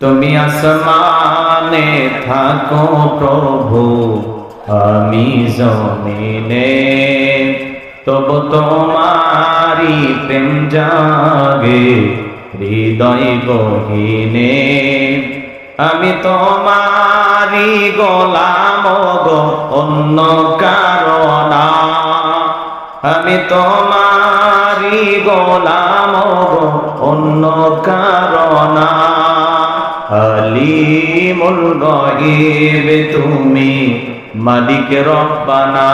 তুমি আসমানে থাকো প্রভু, আমি জমিনে। তবু তোমারি প্রেম জাগে, হৃদয় গহিনে। আমি তোমারি গোলাম গো, অন্য কারণা আমি তোমারি গোলাম গো, অন্য কারণা আলিমুল গাইব তুমি মালিক রব্বানা।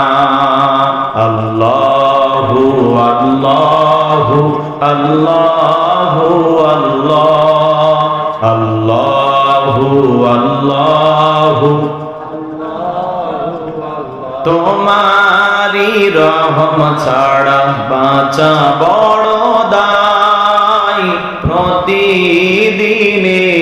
আল্লাহু আল্লাহু আল্লাহু আল্লাহ। আল্লাহু আল্লাহু। তোমারি রহম ছাড়া বাঁচা বড় দায়। প্রতিদিনে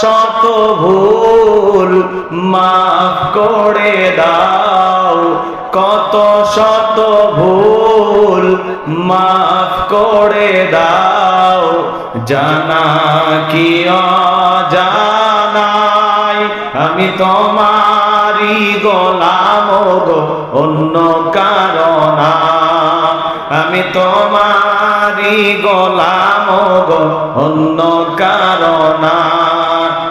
শত ভুল মাফ করে দাও। কত শত ভুল মাফ করে দাও। জানা কি অজানাই? আমি তোমারি গোলাম গো, অন্য কারণা। আমি তোমারি গোলাম গো, অন্য কারণা।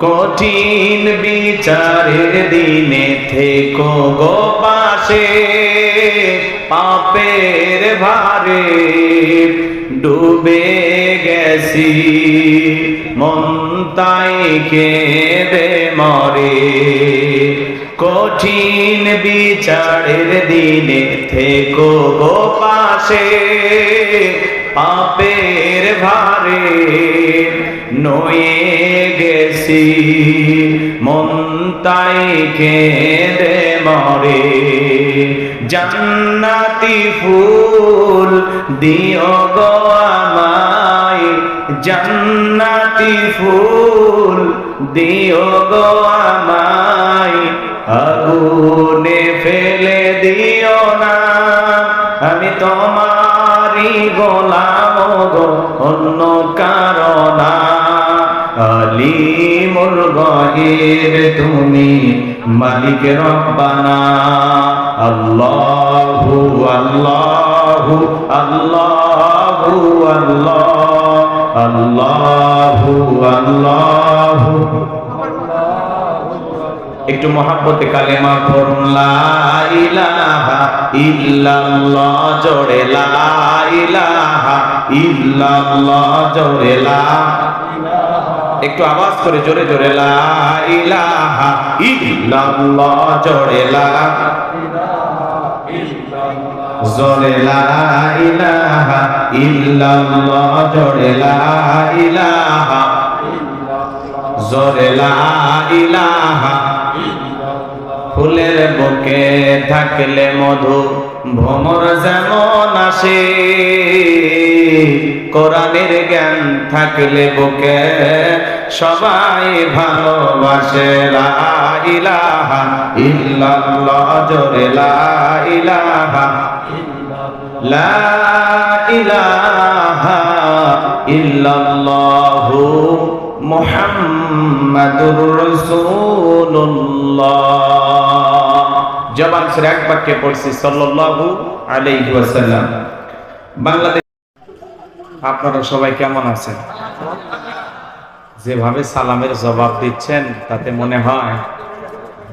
কঠিন বিচারের দিনে থেকো গো পাশে পাপের ভারে ডুবে গেছি। মন তাই কেঁদে মরে। কঠিন বিচারের দিনে থেকো গো পাশে। পাপের ভারে নয়ে গেছি, মন তাই কেঁদে মরে। জান্নাতি ফুল দিও গো আমায়, জান্নাতি ফুল দিও গো আমায়। আগুনে ফেলে দিও না। আমি তোমারি গোলাম গো, অন্য কারণা আলিমুল গাহির তুমি মালিক রব্বানা। আল্লাহু আল্লাহু আল্লাহু আল্লাহ। আল্লাহু আল্লাহু একটু মহাব্বতে কালেমা পড়ুন, লা ইলাহা লা ইলাহা লা একটু আওয়াজ করে জোরে জোরে, লা ইলাহা জোরে, লা জোরে, লা ইলাহা জোরে, লা ইলাহা জোরে, লা ইলাহা ফুলের বুকে থাকলে মধু ভ্রমর যেমন আসে। কোরআনের জ্ঞান থাকলে বুকে সবাই ভালোবাসে। জোরে ইলাহা লা ইলাহা মুহাম্মাদুর জবান ছেড়ে এক বাক্যে পড়ছি, সাল্লাল্লাহু আলাইহি ওয়াসাল্লাম। বাংলাদেশ আপনারা সবাই কেমন আছেন? যেভাবে সালামের জবাব দিচ্ছেন, তাতে মনে হয়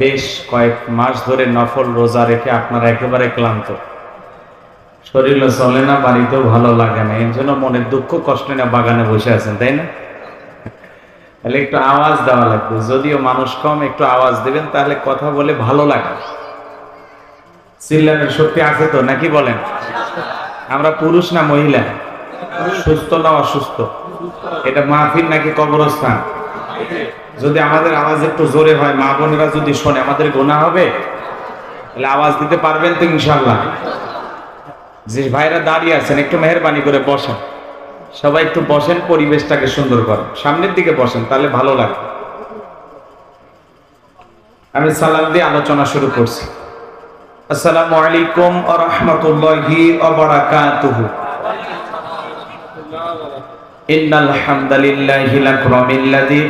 বেশ কয়েক মাস ধরে নফল রোজা রেখে আপনারা একেবারে ক্লান্ত। শরীরও চলে না, বাড়িতেও ভালো লাগে না, এর জন্য মনের দুঃখ কষ্ট না বাগানে বসে আছেন, তাই না? তাহলে একটু আওয়াজ দেওয়া লাগবে। যদিও মানুষ কম, একটু আওয়াজ দেবেন, তাহলে কথা বলে ভালো লাগে। চিল্লানের শক্তি আছে তো, নাকি বলেন? আমরা পুরুষ না মহিলা? সুস্থ না অসুস্থ? এটা মাহফিল নাকি কবরস্থান? যদি আমাদের আওয়াজ একটু জোরে হয়, মা বোনেরা যদি শোনে, আমাদের গোনা হবে? তাহলে আওয়াজ দিতে পারবেন তো ইনশাল্লাহ যে ভাইরা দাঁড়িয়ে আছেন, একটু মেহরবানি করে বসেন। সবাই একটু বসেন, পরিবেশটাকে সুন্দর করেন। সামনের দিকে বসেন, তাহলে ভালো লাগবে। আমি সালাম দিয়ে আলোচনা শুরু করছি। আসসালামু আলাইকুম ওয়া রাহমাতুল্লাহি ইন্নাল হামদালিল্লাহি লাকরামিল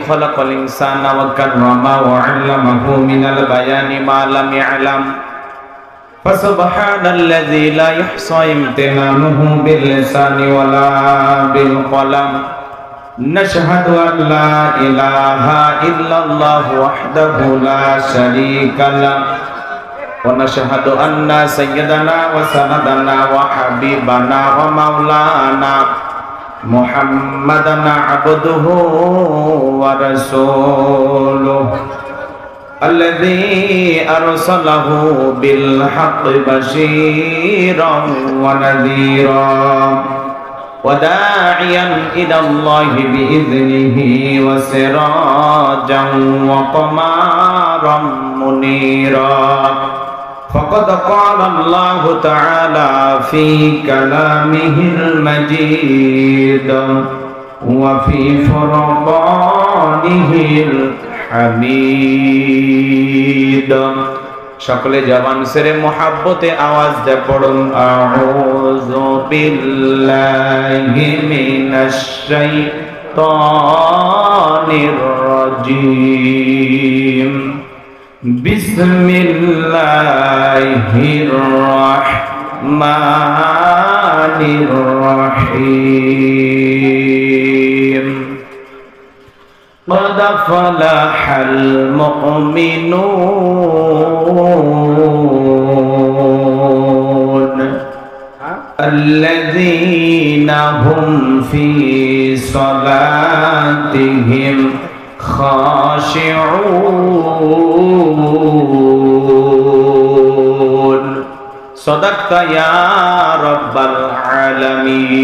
খলাকাল ইনসানা ওয়া কাররামা ওয়া আল্লামাহু মিনাল বায়ানি মা লাম ইয়ালাম। فسبحان الذي لا يحصى امتنانه باللسان ولا بالقلم. نشهد أن لا إله إلا الله وحده لا شريك له. ونشهد أن سيدنا وسندنا وحبيبنا ومولانا محمدا عبده ورسوله. الذي أرسله بالحق بشيرا ونذيرا وداعيا إلى الله بإذنه وسراجا وقمارا منيرا. فقد قال الله تعالى في كلامه المجيد وفي فرقانه হামিদ। সকলে জবান সেরে মোহাব্বতে আওয়াজ দে পড়ুন, আউযু বিল্লাহি মিনাশ শাইতানির রাজিম। বিসমিল্লাহির রাহমানির রাহিম। قد فلح المؤمنون الذين هم في صلاتهم خاشعون. صدقت يا رب العالمين.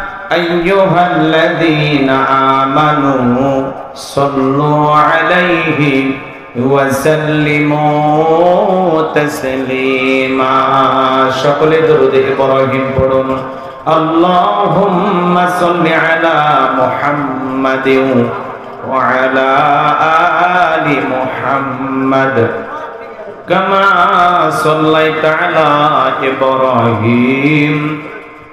أيها الذين آمنوا صلوا عليه وسلموا تسليما شكل درود إبراهيم برون اللهم صل على محمد وعلى آل محمد كما صليت على إبراهيم